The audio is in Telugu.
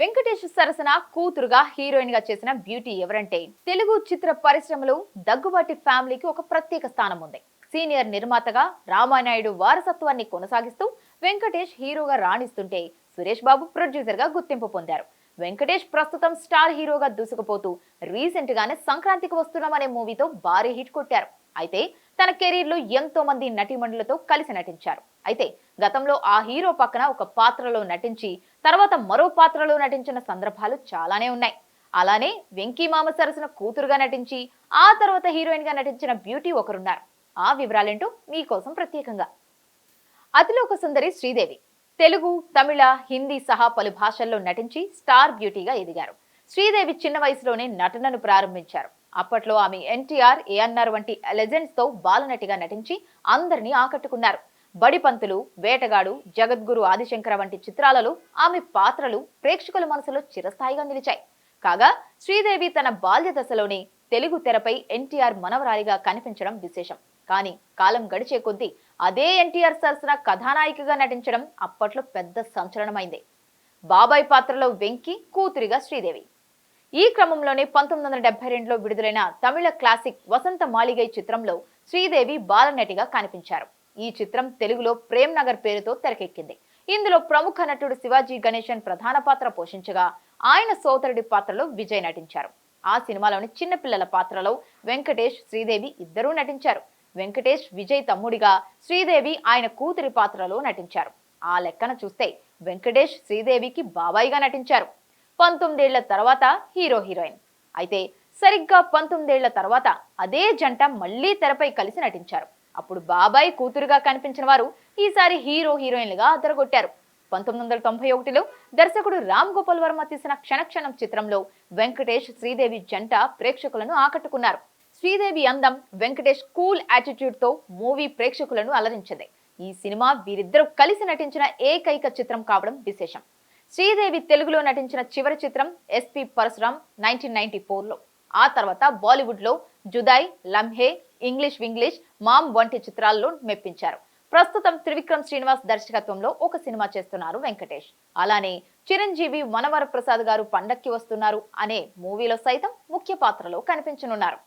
వెంకటేష్ సరసన కూతురుగా హీరోయిన్గా చేసిన బ్యూటీ ఎవరంటే తెలుగు చిత్ర పరిశ్రమలో దగ్గుబాటి ఫ్యామిలీకి ఒక ప్రత్యేక స్థానం ఉంది సీనియర్ నిర్మాతగా రామానాయుడు వారసత్వాన్ని కొనసాగిస్తూ వెంకటేష్ హీరోగా రాణిస్తుంటే సురేష్ బాబు ప్రొడ్యూసర్గా గుర్తింపు పొందారు. వెంకటేష్ ప్రస్తుతం స్టార్ హీరోగా దూసుకుపోతూ రీసెంట్ గానే సంక్రాంతికి వస్తున్నామనే మూవీతో భారీ హిట్ కొట్టారు. అయితే తన కెరీర్లో ఎంతో మంది నటీమణులతో కలిసి నటించారు. అయితే గతంలో ఆ హీరో పక్కన ఒక పాత్రలో నటించి తర్వాత మరో పాత్రలో నటించిన సందర్భాలు చాలానే ఉన్నాయి. అలానే వెంకీ మామ సరసన కూతురుగా నటించి ఆ తర్వాత హీరోయిన్గా నటించిన బ్యూటీ ఒకరున్నారు. ఆ వివరాలేంటో మీకోసం ప్రత్యేకంగా. అతిలోక సుందరి శ్రీదేవి. తెలుగు తమిళ హిందీ సహా పలు భాషల్లో నటించి స్టార్ బ్యూటీగా ఎదిగారు. శ్రీదేవి చిన్న వయసులోనే నటనను ప్రారంభించారు. అప్పట్లో ఆమె ఎన్టీఆర్ ఏఎన్ఆర్ వంటి లెజెండ్స్తో బాలనటిగా నటించి అందరినీ ఆకట్టుకున్నారు. బడిపంతులు వేటగాడు జగద్గురు ఆదిశంకర వంటి చిత్రాలలో ఆమె పాత్రలు ప్రేక్షకుల మనసులో చిరస్థాయిగా నిలిచాయి. కాగా శ్రీదేవి తన బాల్య దశలోనే తెలుగు తెరపై ఎన్టీఆర్ మనవరాలిగా కనిపించడం విశేషం. కానీ కాలం గడిచే కొద్దీ అదే ఎన్టీఆర్ సరసన కథానాయికగా నటించడం అప్పట్లో పెద్ద సంచలనమైంది. బాబాయ్ పాత్రలో వెంకి కూతురిగా శ్రీదేవి. ఈ క్రమంలోనే పంతొమ్మిది వందల డెబ్బై రెండులో విడుదలైన తమిళ క్లాసిక్ వసంత మాలిగై చిత్రంలో శ్రీదేవి బాలనటిగా కనిపించారు. ఈ చిత్రం తెలుగులో ప్రేమ్ నగర్ పేరుతో తెరకెక్కింది. ఇందులో ప్రముఖ నటుడు శివాజీ గణేశన్ ప్రధాన పాత్ర పోషించగా ఆయన సోదరుడి పాత్రలో విజయ్ నటించారు. ఆ సినిమాలోని చిన్నపిల్లల పాత్రలో వెంకటేష్ శ్రీదేవి ఇద్దరూ నటించారు. వెంకటేష్ విజయ్ తమ్ముడిగా శ్రీదేవి ఆయన కూతురి పాత్రలో నటించారు. ఆ లెక్కన చూస్తే వెంకటేష్ శ్రీదేవికి బాబాయిగా నటించారు. పంతొమ్మిదేళ్ళ తర్వాత హీరో హీరోయిన్. అయితే సరిగ్గా పంతొమ్మిదేళ్ళ తర్వాత అదే జంట మళ్ళీ తెరపై కలిసి నటించారు. అప్పుడు బాబాయ్ కూతురుగా కనిపించిన వారు ఈసారి హీరో హీరోయిన్లుగా అదరగొట్టారు. పంతొమ్మిది వందల తొంభై ఒకటిలో దర్శకుడు రామ్ గోపాల్ వర్మ తీసిన క్షణక్షణం చిత్రంలో వెంకటేష్ శ్రీదేవి జంట ప్రేక్షకులను ఆకట్టుకున్నారు. శ్రీదేవి అందం వెంకటేష్ కూల్ యాటిట్యూడ్తో మూవీ ప్రేక్షకులను అలరించింది. ఈ సినిమా వీరిద్దరూ కలిసి నటించిన ఏకైక చిత్రం కావడం విశేషం. శ్రీదేవి తెలుగులో నటించిన చివరి చిత్రం ఎస్పి పరశురామ్ నైన్టీన్ నైన్టీ ఫోర్లో. ఆ తర్వాత బాలీవుడ్లో జుదాయ్ లంహే ఇంగ్లీష్ వింగ్లీష్ మామ్ వంటి చిత్రాల్లో మెప్పించారు. ప్రస్తుతం త్రివిక్రమ్ శ్రీనివాస్ దర్శకత్వంలో ఒక సినిమా చేస్తున్నారు వెంకటేష్. అలానే చిరంజీవి మనవర ప్రసాద్ గారు పండక్కి వస్తున్నారు అనే మూవీలో సైతం ముఖ్య పాత్రలో కనిపించనున్నారు.